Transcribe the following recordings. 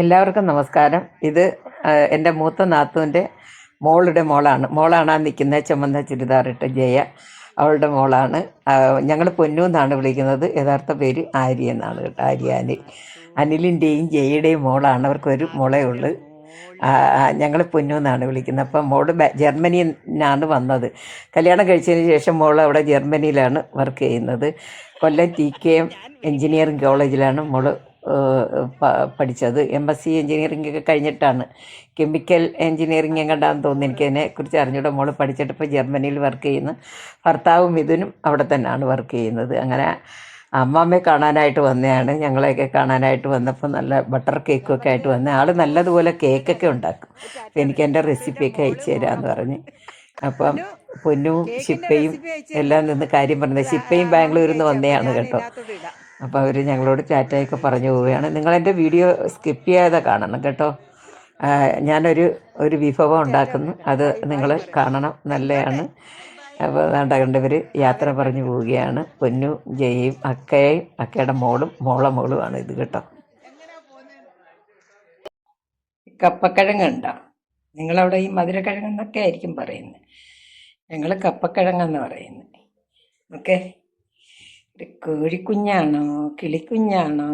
എല്ലാവർക്കും നമസ്കാരം. ഇത് എന്റെ മൂത്ത നാത്തൂന്റെ മോളുടെ മോളാണ്. മോളാണ് ആ നിൽക്കുന്ന ചുമന്ന ചുരിദാറിട്ട ജയ. അവളുടെ മോളാണ്. ഞങ്ങൾ പൊന്നു എന്നാണ് വിളിക്കുന്നത്. യഥാർത്ഥ പേര് ആര്യ എന്നാണ് കേട്ടോ. ആര്യ അനിൽ. അനിലിന്റെയും ജയയുടെയും മോളാണ്. അവർക്കൊരു മോളേ ഉള്ളു. ഞങ്ങൾ പൊന്നു എന്നാണ് വിളിക്കുന്നത്. അപ്പം മോൾ ജർമ്മനിയിൽ നിന്നാണ് വന്നത്. കല്യാണം കഴിച്ചതിന് ശേഷം മോൾ അവിടെ ജർമ്മനിയിലാണ് വർക്ക് ചെയ്യുന്നത്. Kollam T K M engineering കോളേജിലാണ് മോൾ പഠിച്ചത്. എം എസ് സി എഞ്ചിനീയറിംഗ് ഒക്കെ കഴിഞ്ഞിട്ടാണ്. കെമിക്കൽ എഞ്ചിനീയറിംഗ് എങ്ങാണ്ടാന്ന് തോന്നുന്നു എനിക്ക് അതിനെക്കുറിച്ച് അറിഞ്ഞൂടെ മോൾ. പഠിച്ചിട്ട് ഇപ്പോൾ ജർമ്മനിയിൽ വർക്ക് ചെയ്യുന്നു. ഭർത്താവും മിഥുനും അവിടെ തന്നെയാണ് വർക്ക് ചെയ്യുന്നത്. അങ്ങനെ അമ്മാമ്മയെ കാണാനായിട്ട് വന്നതാണ്. ഞങ്ങളെയൊക്കെ കാണാനായിട്ട് വന്നപ്പോൾ നല്ല ബട്ടർ കേക്കൊക്കെ ആയിട്ട് വന്ന. ആൾ നല്ലതുപോലെ കേക്കൊക്കെ ഉണ്ടാക്കും. അപ്പം എനിക്ക് എന്റെ റെസിപ്പിയൊക്കെ അയച്ചു തരാമെന്ന് പറഞ്ഞ്. അപ്പം പൊന്നും ശിപ്പയും എല്ലാം നിന്ന് കാര്യം പറഞ്ഞത്. ശിപ്പയും ബാംഗ്ലൂരിൽ നിന്ന് വന്നതാണ് കേട്ടോ. അപ്പോൾ അവർ ഞങ്ങളോട് ചാറ്റായൊക്കെ പറഞ്ഞു പോവുകയാണ്. നിങ്ങളെന്റെ വീഡിയോ സ്കിപ്പ് ചെയ്യാതെ കാണണം കേട്ടോ. ഞാനൊരു ഒരു വിഭവം ഉണ്ടാക്കുന്നു. അത് നിങ്ങൾ കാണണം. നല്ലതാണ് അപ്പോൾ കണ്ടവർ യാത്ര പറഞ്ഞു പോവുകയാണ്. പൊന്നു ജയയും അക്കയും അക്കയുടെ മോളും മോളെ മോളുമാണ് ഇത് കേട്ടോ. കപ്പക്കിഴങ്ങുണ്ടോ? നിങ്ങളവിടെ ഈ മധുരക്കിഴങ്ങെന്നൊക്കെ ആയിരിക്കും പറയുന്നത്. ഞങ്ങൾ കപ്പക്കിഴങ്ങെന്ന് പറയുന്നത്. ഓക്കെ? ഒരു കോഴിക്കുഞ്ഞാണോ കിളിക്കുഞ്ഞാണോ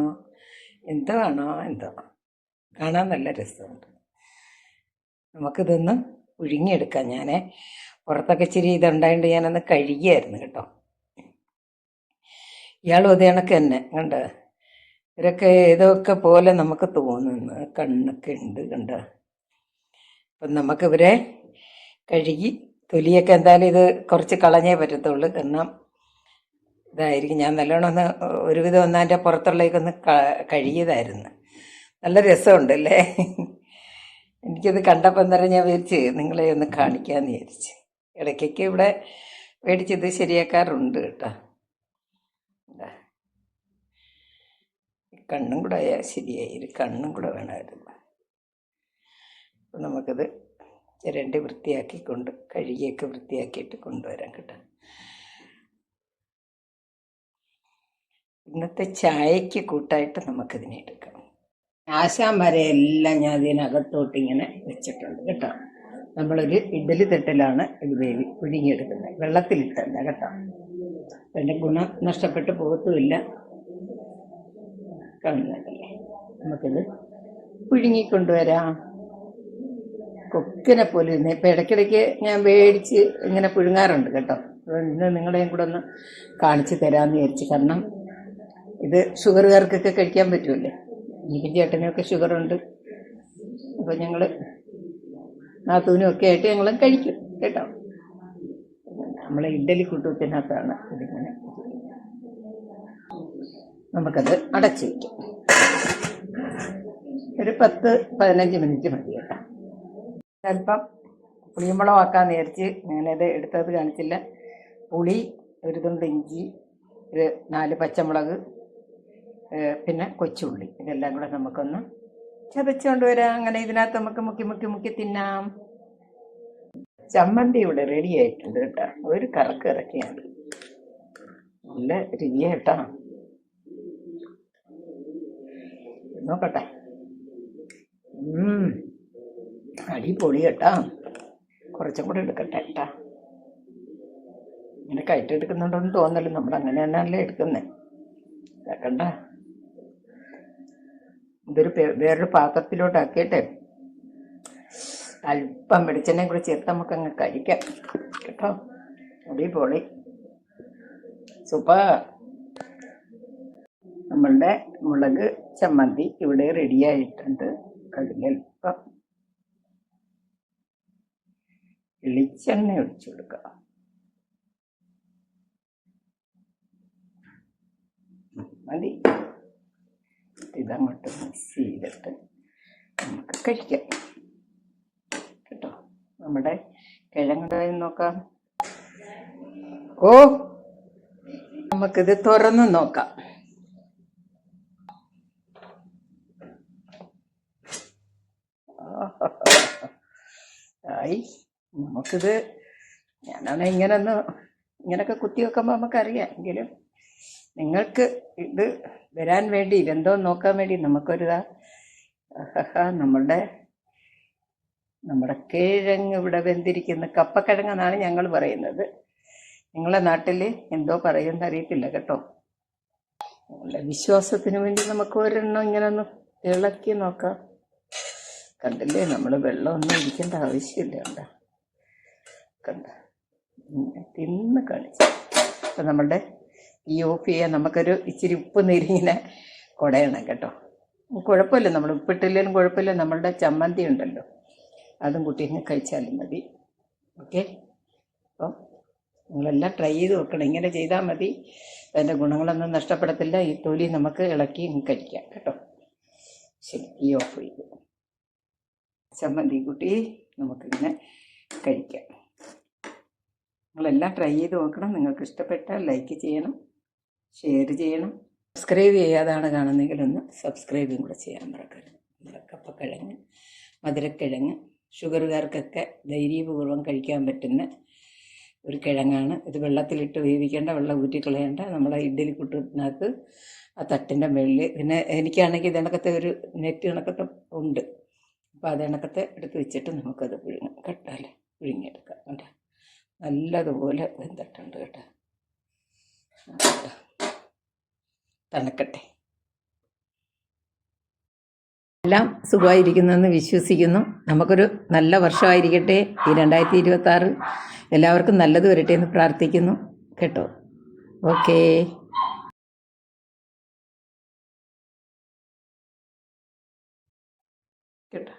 എന്തോ ആണോ എന്തോ. കാണാൻ നല്ല രസമുണ്ട്. നമുക്കിതൊന്ന് പുഴുങ്ങിയെടുക്കാം ഞാൻ പുറത്തൊക്കെ ഇച്ചിരി ഇതുണ്ടായിട്ട് ഞാനൊന്ന് കഴുകിയായിരുന്നു കേട്ടോ. ഇയാളും ഉദയണക്ക് തന്നെ കണ്ട? ഇവരൊക്കെ ഏതൊക്കെ പോലെ നമുക്ക് തോന്നുന്നു. കണ്ണൊക്കെ ഉണ്ട് കണ്ട? അപ്പം നമുക്കിവരെ കഴുകി തൊലിയൊക്കെ എന്തായാലും ഇത് കുറച്ച് കളഞ്ഞേ പറ്റത്തുള്ളൂ. കാരണം ഇതായിരിക്കും. ഞാൻ നല്ലോണം ഒന്ന് ഒരുവിധം ഒന്ന് അതിന്റെ പുറത്തുള്ളേക്കൊന്ന് കഴിയതായിരുന്നു നല്ല രസമുണ്ട് അല്ലേ എനിക്കത് കണ്ടപ്പോൾ തന്നെ ഞാൻ വിചാരിച്ച് നിങ്ങളെ ഒന്ന് കാണിക്കാമെന്ന് വിചാരിച്ച്. ഇടയ്ക്കൊക്കെ ഇവിടെ മേടിച്ചത് ശരിയാക്കാറുണ്ട് കേട്ടോ. കണ്ണും കൂടെ ആയാൽ ശരിയായി. കണ്ണും കൂടെ വേണമായിരുന്നു. അപ്പം നമുക്കത് ചിരണ്ടി വൃത്തിയാക്കിക്കൊണ്ട് കഴുകിയൊക്കെ വൃത്തിയാക്കിയിട്ട് കൊണ്ടുവരാം കേട്ടോ. ഇന്നത്തെ ചായക്ക് കൂട്ടായിട്ട് നമുക്കിതിനെ എടുക്കാം. ആശാൻ എല്ലാം ഞാൻ ഇതിനകത്തോട്ട് ഇങ്ങനെ വെച്ചിട്ടുണ്ട് കേട്ടോ. നമ്മളൊരു ഇഡലി തട്ടിലാണ് ഇത് വേവി പുഴുങ്ങിയെടുക്കുന്നത്. വെള്ളത്തിലിട്ടല്ല കേട്ടോ. അതിന്റെ ഗുണം നഷ്ടപ്പെട്ട് പോകത്തുമില്ല. കാണുന്നുണ്ടല്ലേ നമുക്കിത് പുഴുങ്ങിക്കൊണ്ടുവരാം. കൊക്കിനെ പോലെ ഇരുന്ന് ഇപ്പം ഇടയ്ക്കിടയ്ക്ക് ഞാൻ മേടിച്ച് ഇങ്ങനെ പുഴുങ്ങാറുണ്ട് കേട്ടോ. ഇന്ന് നിങ്ങളെയും കൂടെ ഒന്ന് കാണിച്ചു തരാമെന്ന് വിചാരിച്ചു കാരണം ഇത് ഷുഗറുകാർക്കൊക്കെ കഴിക്കാൻ പറ്റുമല്ലേ എനിക്കും ചേട്ടനൊക്കെ ഷുഗറുണ്ട്. അപ്പോൾ ഞങ്ങൾ നാത്തൂനും ഒക്കെ ആയിട്ട് ഞങ്ങൾ കഴിക്കും കേട്ടോ. നമ്മളെ ഇഡലി കൂട്ടത്തിനകത്താണ് ഇതിങ്ങനെ. നമുക്കത് അടച്ചു വയ്ക്കാം ഒരു പത്ത് പതിനഞ്ച് മിനിറ്റ് മതി കേട്ടോ. അല്പം പുളിമുളകാക്കാൻ നേരിച്ച് ഞാനത് എടുത്തത് കാണിച്ചില്ല. പുളി ഒരു തുണ്ട് ഇഞ്ചി ഒരു നാല് പച്ചമുളക് പിന്നെ കൊച്ചുള്ളി. ഇതെല്ലാം കൂടെ നമുക്കൊന്ന് ചതച്ചുകൊണ്ട് വരാം. അങ്ങനെ ഇതിനകത്ത് നമുക്ക് മുക്കി മുക്കി മുക്കി തിന്നാം. ചമ്മന്തി ഇവിടെ റെഡി ആയിട്ടുണ്ട് കേട്ടോ. ഒരു കറക്ക് ഇറക്കിയാണ്. നല്ല രുചിയ കേട്ടോ. നോക്കട്ടെ. അടിപൊളി കേട്ടോ. കുറച്ചും കൂടെ എടുക്കട്ടെ കേട്ടാ. ഇങ്ങനെ കയറ്റെടുക്കുന്നുണ്ടോന്ന് തോന്നല്ലോ നമ്മൾ അങ്ങനെ തന്നെയല്ലേ എടുക്കുന്നേ. കേക്കണ്ട ഇതൊരു വേറൊരു പാത്രത്തിലോട്ട് ആക്കിയിട്ടെ അല്പം വെളിച്ചെണ്ണയും കൂടി ചേർത്ത് നമുക്ക് അങ്ങ് കഴിക്കാം. കേട്ടോ? അടിപൊളി. സൂപ്പർ. നമ്മളുടെ മുളക് ചമ്മന്തി ഇവിടെ റെഡിയായിട്ടുണ്ട് കടുകൽപ്പം വെളിച്ചെണ്ണ ഒഴിച്ചു കൊടുക്കുക ഉം, മതി. ഇതങ്ങോട്ട് മിക്സ് ചെയ്തിട്ട് നമുക്ക് കഴിക്കാം. കേട്ടോ? നമ്മുടെ കിഴങ്ങുണ്ടായി നോക്കാം. ഓ നമുക്കിത് തുറന്ന് നോക്കാം. ആയി നമുക്കിത് ഞാനാണ് ഇങ്ങനെ ഒന്ന് ഇങ്ങനൊക്കെ കുത്തി വെക്കുമ്പോൾ നമുക്കറിയാം. എങ്കിലും നിങ്ങൾക്ക് ഇത് വരാൻ വേണ്ടി ഇതെന്തോ നോക്കാൻ വേണ്ടി നമുക്കൊരുതാ. നമ്മളുടെ നമ്മുടെ കിഴങ്ങ് ഇവിടെ വെന്തിരിക്കുന്ന. കപ്പക്കിഴങ്ങെന്നാണ് ഞങ്ങൾ പറയുന്നത്. നിങ്ങളെ നാട്ടിൽ എന്തോ പറയുമെന്ന് അറിയത്തില്ല കേട്ടോ. നിങ്ങളുടെ വിശ്വാസത്തിന് വേണ്ടി നമുക്ക് ഒരെണ്ണം ഇങ്ങനെ ഒന്ന് ഇളക്കി നോക്കാം. കണ്ടില്ലേ നമ്മൾ വെള്ളമൊന്നും ഇരിക്കേണ്ട ആവശ്യമില്ല കണ്ട? കണ്ട തിന്ന് കാണിച്ചു അപ്പം നമ്മളുടെ ഈ ഓഫ് നമുക്കൊരു ഇച്ചിരി ഉപ്പ് നീരിങ്ങനെ കുടയണം കേട്ടോ. കുഴപ്പമില്ല നമ്മൾ ഉപ്പിട്ടില്ലെങ്കിലും കുഴപ്പമില്ല നമ്മളുടെ ചമ്മന്തി ഉണ്ടല്ലോ. അതും കൂട്ടി അങ്ങ് കഴിച്ചാലും മതി. ഓക്കെ? അപ്പം നിങ്ങളെല്ലാം ട്രൈ ചെയ്ത് നോക്കണം ഇങ്ങനെ ചെയ്താൽ മതി. അതിന്റെ ഗുണങ്ങളൊന്നും നഷ്ടപ്പെടത്തില്ല ഈ തൊലി നമുക്ക് ഇളക്കി കഴിക്കാം കേട്ടോ. ശരി ഈ ഓഫ് ചെയ്തു. ചമ്മന്തി കുട്ടി നമുക്കിങ്ങനെ കഴിക്കാം. നിങ്ങളെല്ലാം ട്രൈ ചെയ്ത് നോക്കണം നിങ്ങൾക്ക് ഇഷ്ടപ്പെട്ടാൽ ലൈക്ക് ചെയ്യണം. ഷെയർ ചെയ്യണം. സബ്സ്ക്രൈബ് ചെയ്യാതാണ് കാണുന്നതെങ്കിൽ ഒന്ന് സബ്സ്ക്രൈബും കൂടെ ചെയ്യാൻ മറക്കരുത്. നമ്മുടെ കപ്പക്കിഴങ്ങ് മധുരക്കിഴങ്ങ് ഷുഗറുകാർക്കൊക്കെ ധൈര്യപൂർവം കഴിക്കാൻ പറ്റുന്ന ഒരു കിഴങ്ങാണ്. ഇത് വെള്ളത്തിലിട്ട് വേവിക്കേണ്ട വെള്ളം ഊറ്റിക്കളയേണ്ട. നമ്മളെ ഇഡ്ഡലി കുട്ടിനകത്ത് ആ തട്ടിന്റെ മുകളിൽ പിന്നെ എനിക്കാണെങ്കിൽ ഇതിനകത്തെ ഒരു നെറ്റ് കണക്കത്തെ ഉണ്ട്. അപ്പോൾ അത് കണക്കത്തെ എടുത്ത് വെച്ചിട്ട് നമുക്കത് പുഴുങ്ങാം. കേട്ടാലേ പുഴുങ്ങിയെടുക്കാം. കേട്ടോ നല്ലതുപോലെ വെന്തട്ടുണ്ട് കേട്ടോ. തണുക്കട്ടെ. എല്ലാം സുഖമായിരിക്കുന്നെന്ന് വിശ്വസിക്കുന്നു. നമുക്കൊരു നല്ല വർഷമായിരിക്കട്ടെ ഈ രണ്ടായിരത്തി ഇരുപത്തി ആറ് എല്ലാവർക്കും നല്ലത് വരട്ടെ എന്ന് പ്രാർത്ഥിക്കുന്നു. കേട്ടോ? ഓക്കേ. കേട്ടോ?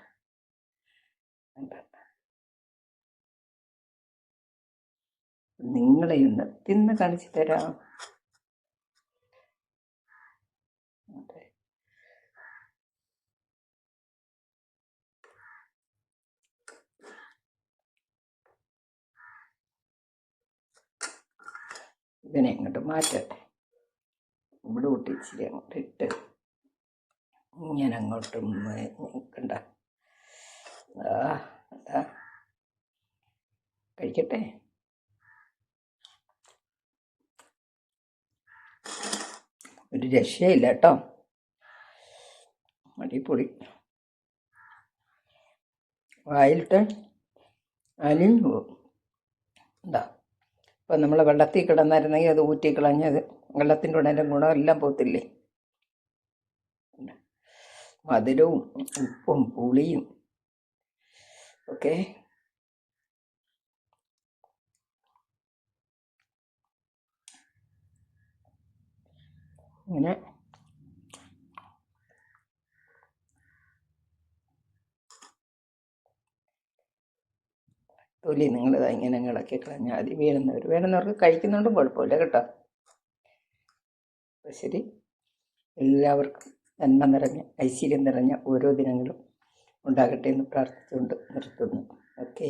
നിങ്ങളെ ഒന്ന് തിന്ന് കാണിച്ചു തരാം. ഇതിനെ അങ്ങോട്ട് മാറ്റട്ടെ. ഇവിടെ കൂട്ടി ഇച്ചിരി അങ്ങോട്ട് ഇട്ട് ഇങ്ങനെ അങ്ങോട്ട് കണ്ട ആ അതാ കഴിക്കട്ടെ? ഒരു രക്ഷയില്ല കേട്ടോ. അടിപൊളി. വായിലിട്ട് അലിഞ്ഞു പോകും. എന്താ ഇപ്പം നമ്മൾ വെള്ളത്തിൽ കിടന്നായിരുന്നെങ്കിൽ അത് ഊറ്റിക്കളഞ്ഞത് വെള്ളത്തിന്റെ ഉടനെ ഗുണമെല്ലാം പോത്തില്ലേ മധുരവും ഉപ്പും പുളിയും ഓക്കെ ഇങ്ങനെ തൊലി നിങ്ങൾ ഇങ്ങനെ ഇളക്കി കളഞ്ഞാൽ മതി. വേണമെന്നവർ വേണമെന്നവർക്ക് കഴിക്കുന്നുണ്ടും കുഴപ്പമില്ല കേട്ടോ. അപ്പോൾ ശരി. എല്ലാവർക്കും നന്മ നിറഞ്ഞ ഐശ്വര്യം നിറഞ്ഞ ഓരോ ദിനങ്ങളും ഉണ്ടാകട്ടെ എന്ന് പ്രാർത്ഥിച്ചുകൊണ്ട് നിർത്തുന്നു. ഓക്കേ.